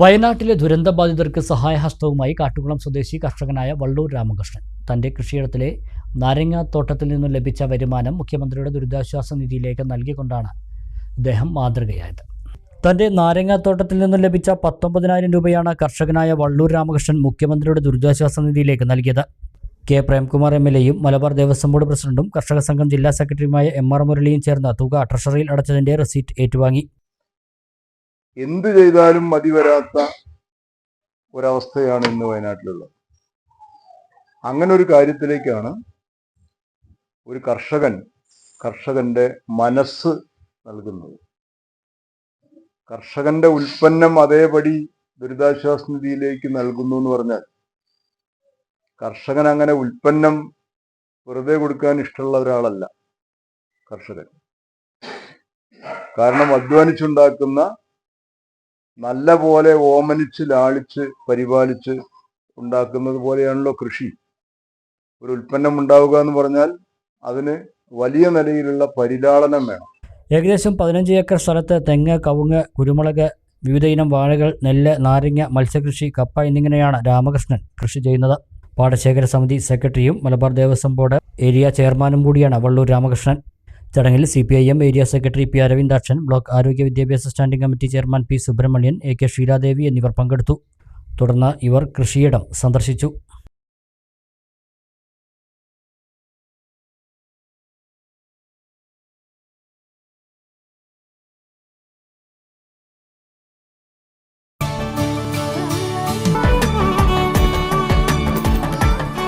വയനാട്ടിലെ ദുരന്തബാധിതർക്ക് സഹായഹസ്തവുമായി കാട്ടുകുളം സ്വദേശി കർഷകനായ വള്ളൂർ രാമകൃഷ്ണൻ. തന്റെ കൃഷിയിടത്തിലെ നാരങ്ങാത്തോട്ടത്തിൽ നിന്നും ലഭിച്ച വരുമാനം മുഖ്യമന്ത്രിയുടെ ദുരിതാശ്വാസ നിധിയിലേക്ക് നൽകിക്കൊണ്ടാണ് ഇദ്ദേഹം മാതൃകയായത്. തന്റെ നാരങ്ങാത്തോട്ടത്തിൽ നിന്നും ലഭിച്ച പത്തൊമ്പതിനായിരം രൂപയാണ് കർഷകനായ വള്ളൂർ രാമകൃഷ്ണൻ മുഖ്യമന്ത്രിയുടെ ദുരിതാശ്വാസ നിധിയിലേക്ക് നൽകിയത്. കെ. പ്രേംകുമാർ എം എൽ എയും മലബാർ ദേവസ്വം ബോർഡ് പ്രസിഡന്റും കർഷക സംഘം ജില്ലാ സെക്രട്ടറിയുമായ എം ആർ മുരളിയും ചേർന്ന തുക ട്രഷറിയിൽ അടച്ചതിന്റെ റെസീറ്റ് ഏറ്റുവാങ്ങി. എന്ത് ചെയ്താലും മതി വരാത്ത ഒരവസ്ഥയാണ് ഇന്ന് വയനാട്ടിലുള്ളത്. അങ്ങനെ ഒരു കാര്യത്തിലേക്കാണ് ഒരു കർഷകൻ കർഷകന്റെ മനസ്സ് നൽകുന്നത്. കർഷകന്റെ ഉൽപ്പന്നം അതേപടി ദുരിതാശ്വാസ നിധിയിലേക്ക് നൽകുന്നു എന്ന് പറഞ്ഞാൽ കർഷകൻ അങ്ങനെ ഉൽപ്പന്നം വെറുതെ കൊടുക്കാൻ ഇഷ്ടമുള്ള ഒരാളല്ല കർഷകൻ. കാരണം അധ്വാനിച്ചുണ്ടാക്കുന്ന നല്ല പോലെ ഓമനിച്ച് ലാളിച്ച് പരിപാലിച്ച് ഉണ്ടാക്കുന്നത് പോലെയാണല്ലോ കൃഷി. ഒരു ഉൽപ്പന്നം ഉണ്ടാവുക എന്ന് പറഞ്ഞാൽ അതിന് വലിയ നിലയിലുള്ള പരിലാളനം വേണം. ഏകദേശം പതിനഞ്ച് ഏക്കർ സ്ഥലത്ത് തെങ്ങ് കവുങ്ങ് കുരുമുളക് വിവിധ ഇനം വാഴകൾ നെല്ല് നാരങ്ങ മത്സ്യകൃഷി കപ്പ എന്നിങ്ങനെയാണ് രാമകൃഷ്ണൻ കൃഷി ചെയ്യുന്നത്. പാടശേഖര സമിതി സെക്രട്ടറിയും മലബാർ ദേവസ്വം ബോർഡ് ഏരിയ ചെയർമാനും കൂടിയാണ് വള്ളൂർ രാമകൃഷ്ണൻ. ചടങ്ങിൽ C P I M area secretary P Aravindakshan block ആരോഗ്യ വിദ്യാഭ്യാസ standing committee chairman P Subramanian A K Sheeladevi എന്നിവർ പങ്കെടുത്തു. തുടർന്ന് ഇവർ കൃഷിയിടം സന്ദർശിച്ചു.